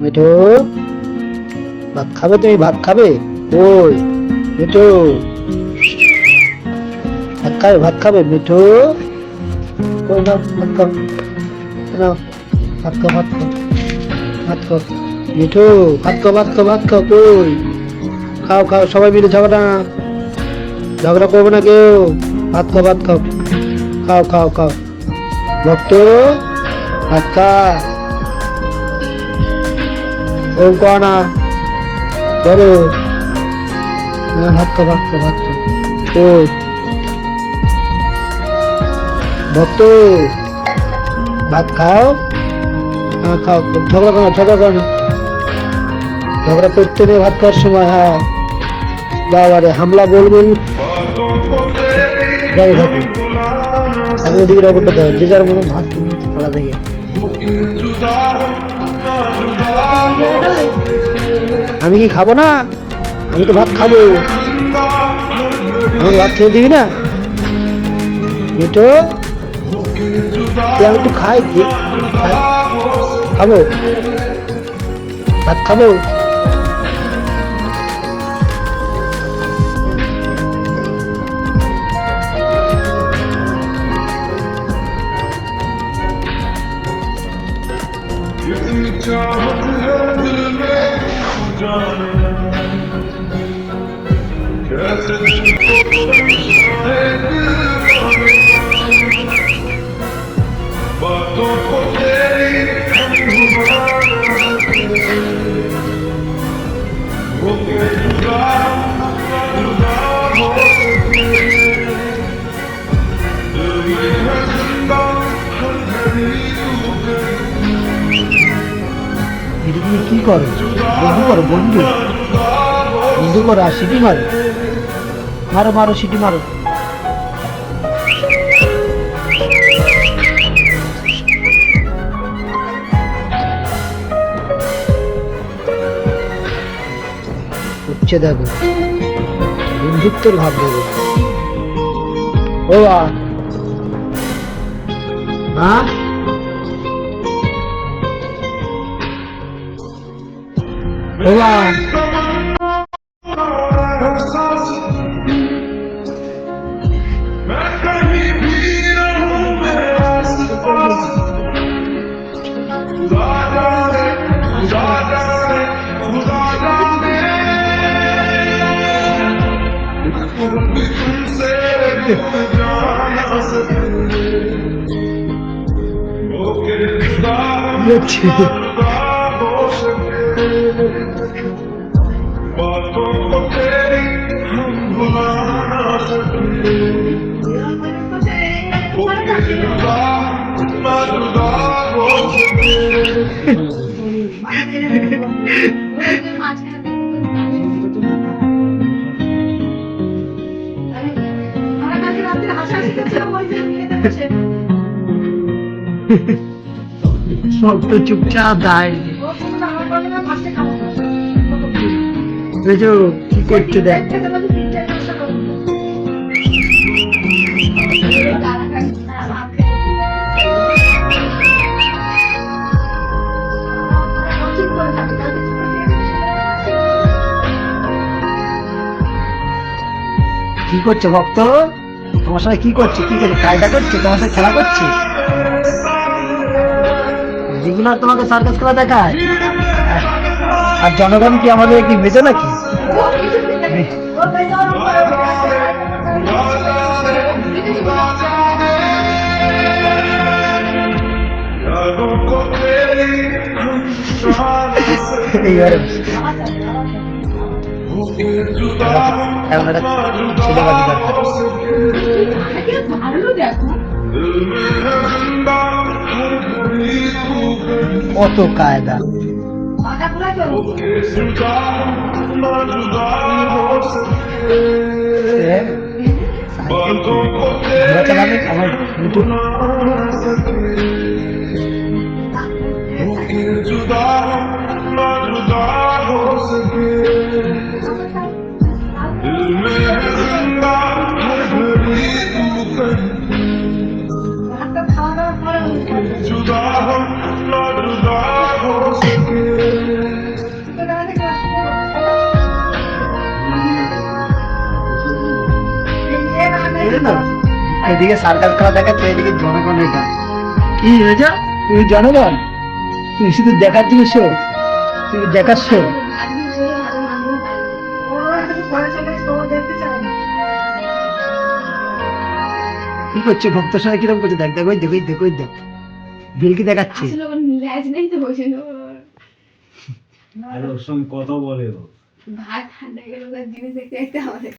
মিঠু, ভাত খাবে তুমি? ভাত খাবে? ওই মিঠু। ভাত খাবে ভাত খাবে? মিঠু। কই নাও, ভাত খাও। নাও, ভাত খাও ভাত খাও। ভাত খাও। মিঠু, ভাত খাও ভাত খাও ভাত খাও। কই? খাও খাও, সবাই মিলে ঝগড়া। না ঝগড়া করব না কেউ। ভাত খাও ভাত খাও। খাও খাও খাও। ভক্ত, ভাত খা। ওম কনা। খাও ভাত খাও ওই। ভক্ত, ভাত খাও? হ্যাঁ খাও। ঝগড়া করো ঝগড়া করো। ঝগড়া করতে নেই ভাত খাওয়ার সময় হ্যাঁ। বাবারে, হামলা বলবেন যাই থাকুন আমি ওদিকে রকমটা দেয় যে যার মনে ভাত ফেলা থেকে আমি কি খাব না? আমি তো ভাত খাব। আমি ভাত খেয়ে দিবি না? আমি একটু খাই। খাব? ভাত খাব? 이름이 이거를 뭔 이거를 뭔데 이거를 아시기만 মারো মারো সিটি মারো। উঠছে দেখো বন্ধুত্বের ভাব দেখো ও হ্যাঁ ও gitti. Yok ki. Thank you. সব তো চুপচাপ বুঝো কি করছে দেখ। কি করছে ভক্ত? তোমার সাথে কি করছে? কি করছে কায়দা করছে? তোমার সাথে খেলা করছে? যেগুলো তোমাকে সার্কাস খেলা দেখায়? আর জনগণ কি আমাদের কি মেজে নাকি? এখন একটা ছেলে বাড়ি দরকার কত কায়দা ओके जुदा ना जुदा हो सके बातों को ঘোড়া চালাবে तेरी আমার ইউটিউব भुला ना सके ओके जुदा ना जुदा हो सके এদিকে সার্কাস খেলা দেখাচ্ছে এদিকে জনগণ এটা। কি হয়েছে তুমি জনগণ? তুমি শুধু দেখার জিনিস তুমি দেখার শো। কি করছে ভক্ত সবাই কীরকম করছে? দেখ দেখ ওই দেখ ওই দেখ ওই দেখ। বিলকি দেখাচ্ছে? আসলে ওর ল্যাজ নেই তো ওই জন্য। আর ওর সঙ্গে কথা বলে ভাত ঠান্ডা গেল জিনিস দেখতে দেখতে আমাদের